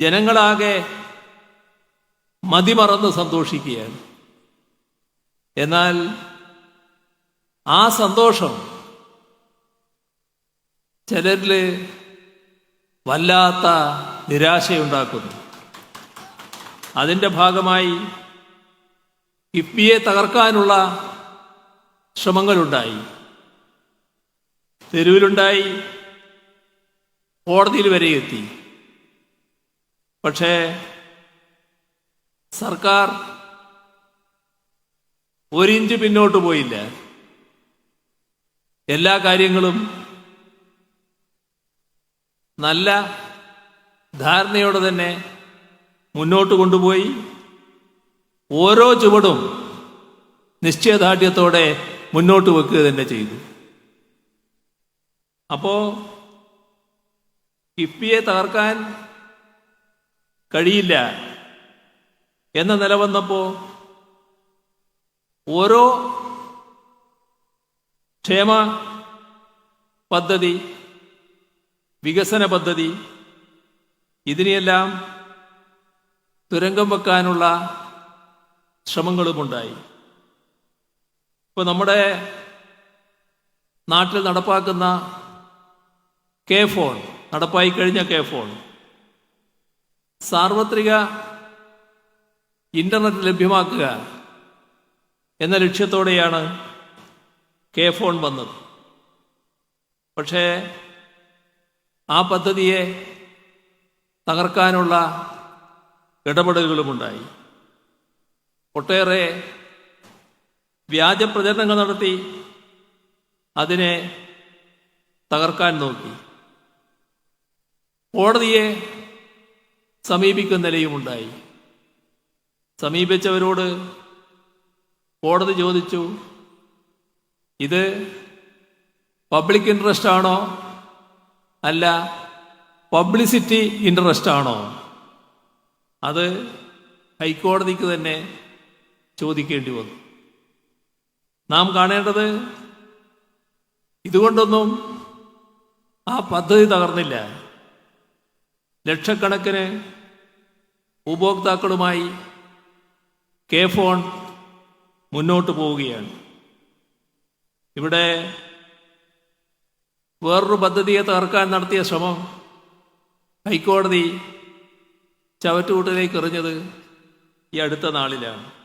ജനങ്ങളാകെ മതിമറന്ന് സന്തോഷിക്കുകയാണ്. എന്നാൽ ആ സന്തോഷം ചിലരിൽ വല്ലാത്ത നിരാശയുണ്ടാക്കുന്നു. അതിന്റെ ഭാഗമായി കിഫ്ബിയെ തകർക്കാനുള്ള ശ്രമങ്ങളുണ്ടായി. തെരുവിലുണ്ടായി കോടതിയിൽ വരെ എത്തി പക്ഷേ സർക്കാർ ഒരിഞ്ച് പിന്നോട്ട് പോയില്ല. എല്ലാ കാര്യങ്ങളും നല്ല ധാരണയോടെ തന്നെ മുന്നോട്ട് കൊണ്ടുപോയി. ഓരോ ചുവടും നിശ്ചയദാർഢ്യത്തോടെ മുന്നോട്ട് വെക്കുക തന്നെ ചെയ്തു. അപ്പോ കിഫ്ബിയെ തകർക്കാൻ കഴിയില്ല എന്ന നില വന്നപ്പോ ഓരോ ക്ഷേമ പദ്ധതി വികസന പദ്ധതി ഇതിനെയെല്ലാം തുരങ്കം വെക്കാനുള്ള ശ്രമങ്ങളുമുണ്ടായി. ഇപ്പോൾ നമ്മുടെ നാട്ടിൽ നടപ്പാക്കുന്ന കെ ഫോൺ നടപ്പായി കഴിഞ്ഞ കെ ഫോൺ സാർവത്രിക ഇന്റർനെറ്റ് ലഭ്യമാക്കുക എന്ന ലക്ഷ്യത്തോടെയാണ് കെ ഫോൺ വന്നത്. പക്ഷേ ആ പദ്ധതിയെ തകർക്കാനുള്ള ഇടപെടലുകളുമുണ്ടായി. ഒട്ടേറെ വ്യാജ പ്രചരണങ്ങൾ നടത്തി അതിനെ തകർക്കാൻ നോക്കി. കോടതിയെ സമീപിക്കുന്ന നിലയുമുണ്ടായി സമീപിച്ചവരോട് കോടതി ചോദിച്ചു ഇത് പബ്ലിക് ഇൻട്രസ്റ്റ് ആണോ? അല്ല പബ്ലിസിറ്റി ഇൻട്രസ്റ്റ് ആണോ? അത് ഹൈക്കോടതിക്ക് തന്നെ ചോദിക്കേണ്ടി വന്നു. നാം കാണേണ്ടത് ഇതുകൊണ്ടൊന്നും ആ പദ്ധതി തകർന്നില്ല. ലക്ഷക്കണക്കിന് ഉപഭോക്താക്കളുമായി കെ ഫോൺ മുന്നോട്ട് പോവുകയാണ്. ഇവിടെ വേറൊരു പദ്ധതിയെ തകർക്കാൻ നടത്തിയ ശ്രമം ഹൈക്കോടതി ചവറ്റുകൂട്ടിലേക്ക് എറിഞ്ഞത് ഈ അടുത്ത നാളിലാണ്.